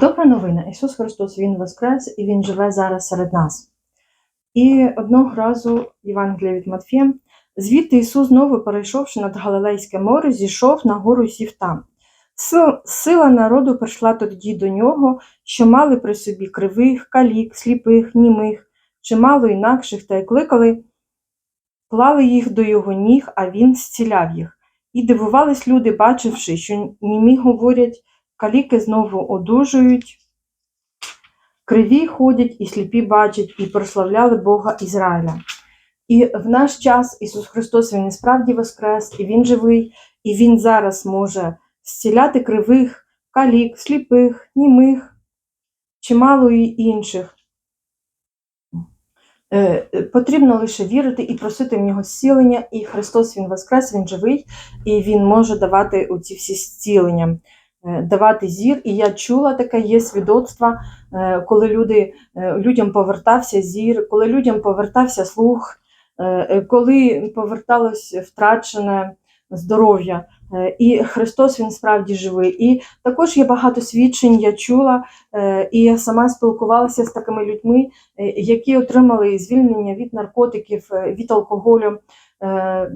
Добра новина. Ісус Христос Він Воскрес і Він живе зараз серед нас. І одного разу Євангелія від Матфія, звідти Ісус знову, перейшовши над Галилейське море, зійшов на гору сів там. Сила народу прийшла тоді до нього, що мали при собі кривих, калік, сліпих, німих, чимало інакших, та й кликали, клали їх до його ніг, а він зціляв їх. І дивувались люди, бачивши, що німі говорять, каліки знову одужують, криві ходять і сліпі бачать, і прославляли Бога Ізраїля. І в наш час Ісус Христос Він і справді воскрес, і Він живий, і Він зараз може зціляти кривих, калік, сліпих, німих, чимало і інших. Е, Потрібно лише вірити і просити в нього зцілення, і Христос Він воскрес, Він живий, і Він може давати оці всі зцілення, давати зір. І я чула таке, є свідоцтва, е, коли люди, е, людям повертався зір, коли людям повертався слух, е, е, коли поверталось втрачене здоров'я. Е, І Христос Він справді живий. І також є багато свідчень, я чула, е, і я сама спілкувалася з такими людьми, е, які отримали звільнення від наркотиків, е, від алкоголю. Е,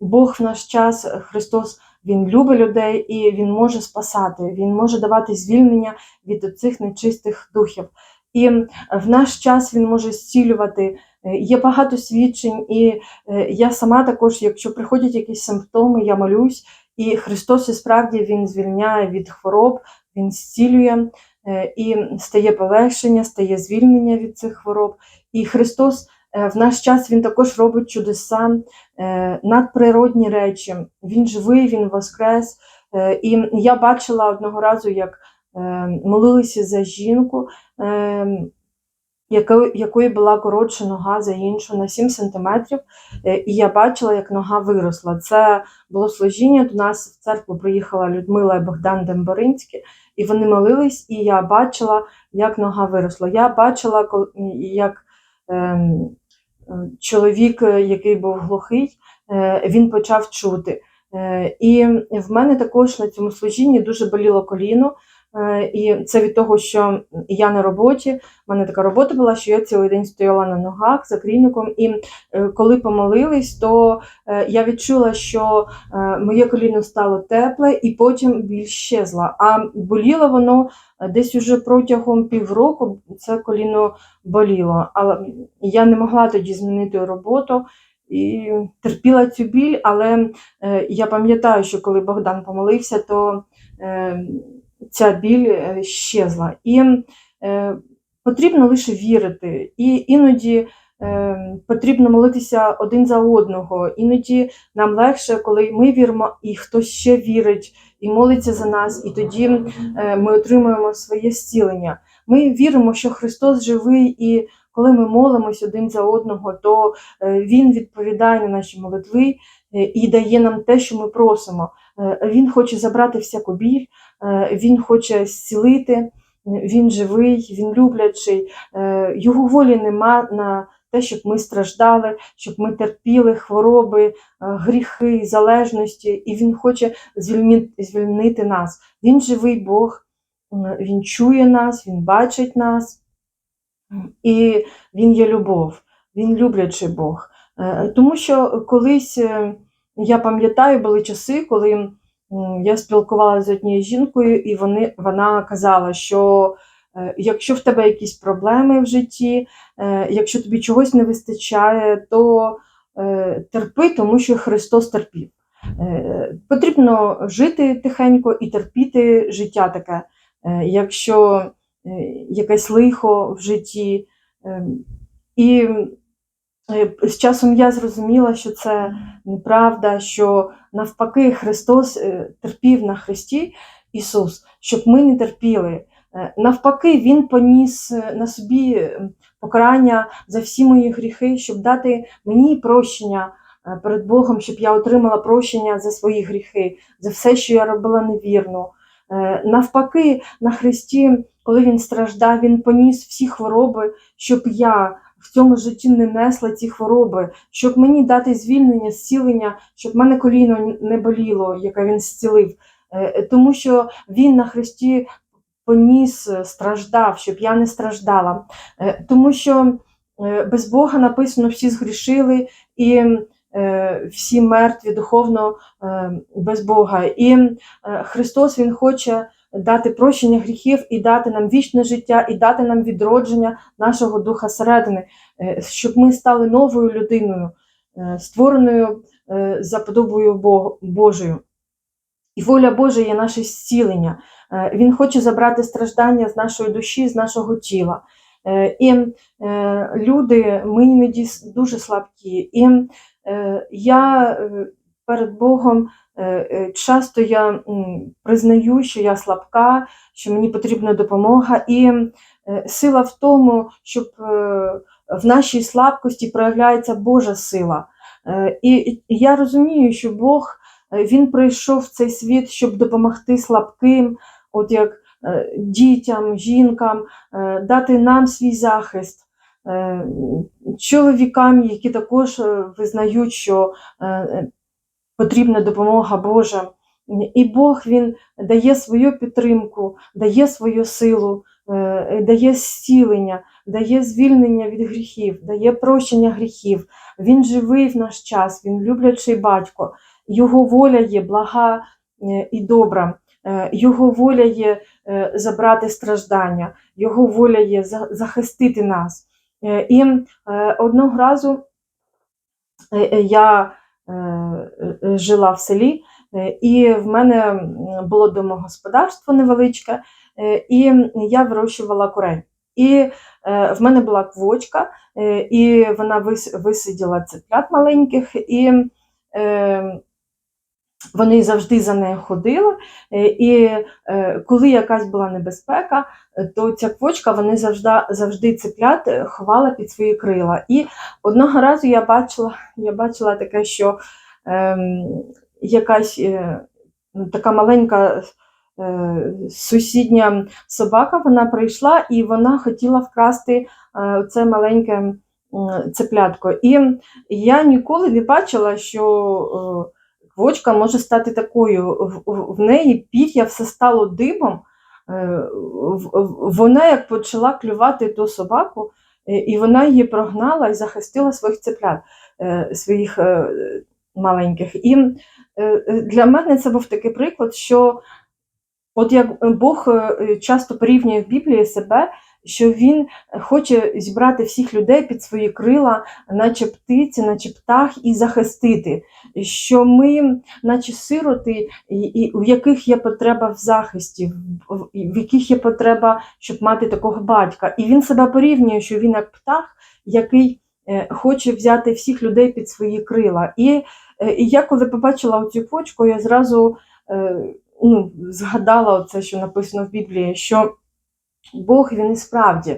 Бог в наш час, е, Христос, Він любить людей і Він може спасати, Він може давати звільнення від цих нечистих духів. І в наш час Він може зцілювати. Е, Є багато свідчень, і е, я сама також, якщо приходять якісь симптоми, я молюсь, і Христос і справді Він звільняє від хвороб, Він зцілює, е, і стає полегшення, стає звільнення від цих хвороб. І Христос в наш час Він також робить чудеса, е, надприродні речі. Він живий, Він воскрес. Е, І я бачила одного разу, як е, молилися за жінку, е, якої була коротша нога за іншу на 7 сантиметрів, Е, і я бачила, як нога виросла. Це було служіння. До нас в церкву приїхала Людмила і Богдан Демборинський, і вони молились, і я бачила, як нога виросла. Я бачила, як ем, е, чоловік, е, який був глухий, е, він почав чути. Е, І в мене також на цьому служінні дуже боліло коліно. Е, І це від того, що я на роботі. У мене така робота була, що я цілий день стояла на ногах за крійником. І е, коли помолились, то е, я відчула, що моє коліно стало тепле і потім біль щезла. А боліло воно десь уже протягом півроку. Це коліно боліло. Але я не могла тоді змінити роботу. І терпіла цю біль, але я пам'ятаю, що коли Богдан помолився, то ця біль е, щезла. І е, потрібно лише вірити. І іноді е, потрібно молитися один за одного. Іноді нам легше, коли ми віримо, і хтось ще вірить і молиться за нас, і тоді е, ми отримуємо своє зцілення. Ми віримо, що Христос живий, і коли ми молимось один за одного, то е, Він відповідає на наші молитви е, і дає нам те, що ми просимо. Він хоче забрати всяку біль, Він хоче зцілити, е, Він живий, Він люблячий. Е, Його волі нема на те, щоб ми страждали, щоб ми терпіли хвороби, е, гріхи, залежності, і Він хоче звільнити, нас. Він живий Бог, Він чує нас, Він бачить нас, і Він є любов, Він люблячий Бог. Е, Тому що колись е, я пам'ятаю, були часи, коли я спілкувалася з однією жінкою, і вони, вона казала, що е, якщо в тебе якісь проблеми в житті, е, якщо тобі чогось не вистачає, то е, терпи, тому що Христос терпів. Потрібно жити тихенько і терпіти життя таке. Якщо якесь лихо в житті. Е, І з часом я зрозуміла, що це неправда, що навпаки Христос е, терпів на Христі Ісус, щоб ми не терпіли. Е, Навпаки, Він поніс е, на собі е, покарання за всі мої гріхи, щоб дати мені прощення е, перед Богом, щоб я отримала прощення за свої гріхи, за все, що я робила невірно. Е, Навпаки, на Христі, коли Він страждав, Він поніс всі хвороби, щоб я в цьому житті не несла ці хвороби, щоб мені дати звільнення, зцілення, щоб мене коліно не боліло, яке він зцілив. Е, Тому що він на Христі поніс, е, страждав, щоб я не страждала. Е, Тому що е, без Бога написано, всі згрішили і е, всі мертві духовно е, без Бога. І е, Христос Він хоче дати прощення гріхів і дати нам вічне життя, і дати нам відродження нашого духа середини, е, щоб ми стали новою людиною, е, створеною е, за подобою Божою. І воля Божа є наше зцілення. Він хоче забрати страждання з нашої душі, з нашого тіла. І люди, ми іноді дуже слабкі. І я перед Богом часто я признаю, що я слабка, що мені потрібна допомога. І е, сила в тому, щоб е, в нашій слабкості проявляється Божа сила. Е, І я розумію, що Бог е, він прийшов в цей світ, щоб допомогти слабким, от як е, дітям, жінкам, е, дати нам свій захист, е, чоловікам, які також е, визнають, що е, е, потрібна допомога Божа. І Бог він дає свою підтримку, дає свою силу, е, дає зцілення, дає звільнення від гріхів, дає прощення гріхів. Він живий в наш час, він люблячий батько. Його воля є блага е, і добра. Е, Його воля є забрати страждання, його воля є захистити нас. І одного разу я жила в селі, е, і в мене було домогосподарство невеличке, е, і я вирощувала курень. І е, в мене була квочка, е, і вона вис- висиділа цеплят маленьких, і е, вони завжди за нею ходили. Е, І е, коли якась була небезпека, е, то ця квочка вони завжди, завжди цеплят е, ховала під свої крила. І одного разу я бачила, я бачила таке, що ем, якась е, така маленька е, сусідня собака вона прийшла і вона хотіла вкрасти е, це маленьке м, цеплятко. І я ніколи не бачила, що е, квочка може стати такою. В, неї пір'я все стало дибом. Е, Вона як почала клювати ту собаку, е, і вона її прогнала і захистила своїх цеплят, е, своїх маленьких. І для мене це був такий приклад, що от як Бог часто порівнює в Біблії себе, що Він хоче зібрати всіх людей під свої крила, наче птиці, наче птах, і захистити, що ми, наче сироти, і, і в яких є потреба в захисті, в, в- яких є потреба, щоб мати такого батька. І він себе порівнює, що він як птах, який е, хоче взяти всіх людей під свої крила. І, е, і я коли побачила цю почку, я зразу е, ну, згадала оце, що написано в Біблії, що Бог він і справді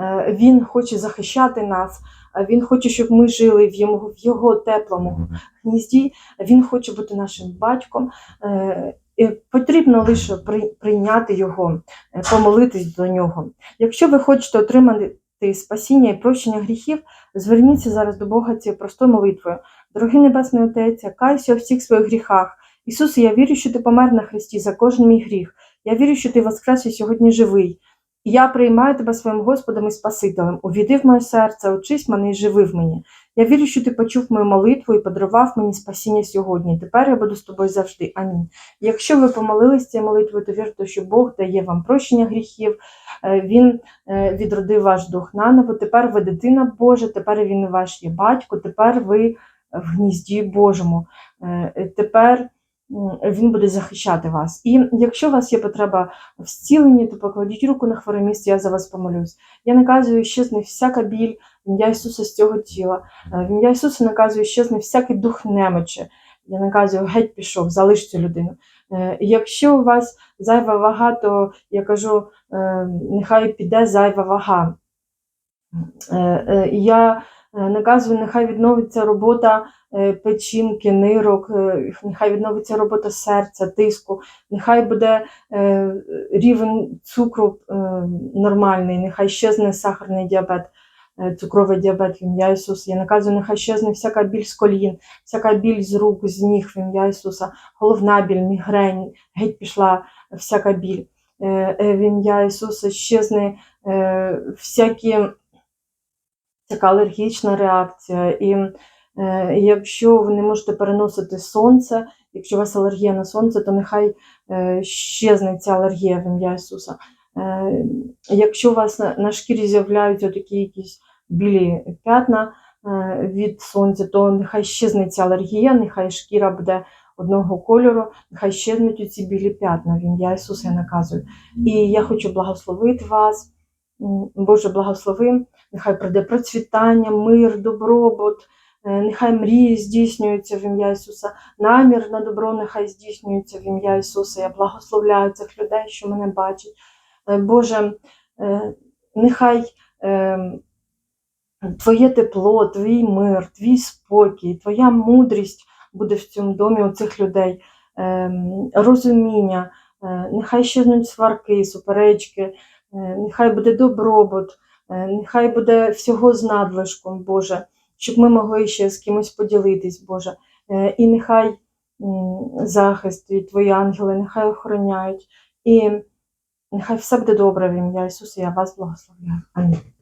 е, він хоче захищати нас, е, він хоче, щоб ми жили в його, в його теплому гнізді, він хоче бути нашим батьком. Е, і Потрібно лише при- прийняти його, помолитись до нього. Якщо ви хочете отримати спасіння і прощення гріхів, зверніться зараз до Бога цією простою молитвою. Дорогий Небесний Отець, я каюся у всіх своїх гріхах. Ісусе, я вірю, що ти помер на Христі за кожен мій гріх. Я вірю, що ти воскрес і сьогодні живий. Я приймаю тебе своїм Господом і Спасителем. Увійди в моє серце, очись мене і живи в мені. Я вірю, що ти почув мою молитву і подарував мені спасіння сьогодні. Тепер я буду з тобою завжди. Амінь. Якщо ви помолились цією молитвою, то вірте, що Бог дає вам прощення гріхів, е, Він е, відродив ваш дух наново. Тепер ви дитина Божа, тепер він ваш є батько, тепер ви в гнізді Божому. Е, Тепер він буде захищати вас. І якщо у вас є потреба в зціленні, то покладіть руку на хворе місце, я за вас помолюсь. Я наказую, щезне всяка біль в ім'я Ісуса з цього тіла. Е, В ім'я Ісуса наказую, щезне всякий дух немочі. Я наказую, геть пішов, залиш цю людину. Е, Якщо у вас зайва вага, то я кажу, е, нехай піде зайва вага. Я наказую, нехай відновиться робота е, печінки, нирок, е, нехай відновиться робота серця, тиску, нехай буде е, рівень цукру е, нормальний, нехай щезне сахарний діабет, е, цукровий діабет в ім'я Ісуса. Я наказую, нехай щезне всяка біль з колін, всяка біль з рук, з ніг в ім'я Ісуса, головна біль, мігрень, геть пішла всяка біль. е, е, в ім'я Ісуса, щезне е, всякі, всяка алергічна реакція. І е, якщо ви не можете переносити сонце, якщо у вас алергія на сонце, то нехай е, щезне ця алергія в ім'я Ісуса. Е, якщо у вас на, шкірі з'являються такі якісь білі п'ятна від сонця, то нехай щезне ця алергія, нехай шкіра буде одного кольору, нехай щезнуть ці білі п'ятна в ім'я Ісуса я наказую. І я хочу благословити вас. Боже, благослови, нехай прийде процвітання, мир, добробут, е, нехай мрії здійснюються в ім'я Ісуса, намір на добро нехай здійснюється в ім'я Ісуса. Я благословляю цих людей, що мене бачать. Е, Боже, е, нехай Твоє тепло, твій мир, твій спокій, твоя мудрість буде в цьому домі у цих людей, ем, розуміння, нехай щезнуть сварки, суперечки, нехай буде добробут, е, нехай буде всього з надлишком, Боже, щоб ми могли ще з кимось поділитись, Боже. Е, І нехай захист і твої ангели, нехай охороняють. І нехай все буде добре в ім'я Ісуса, я вас благословляю. Амінь.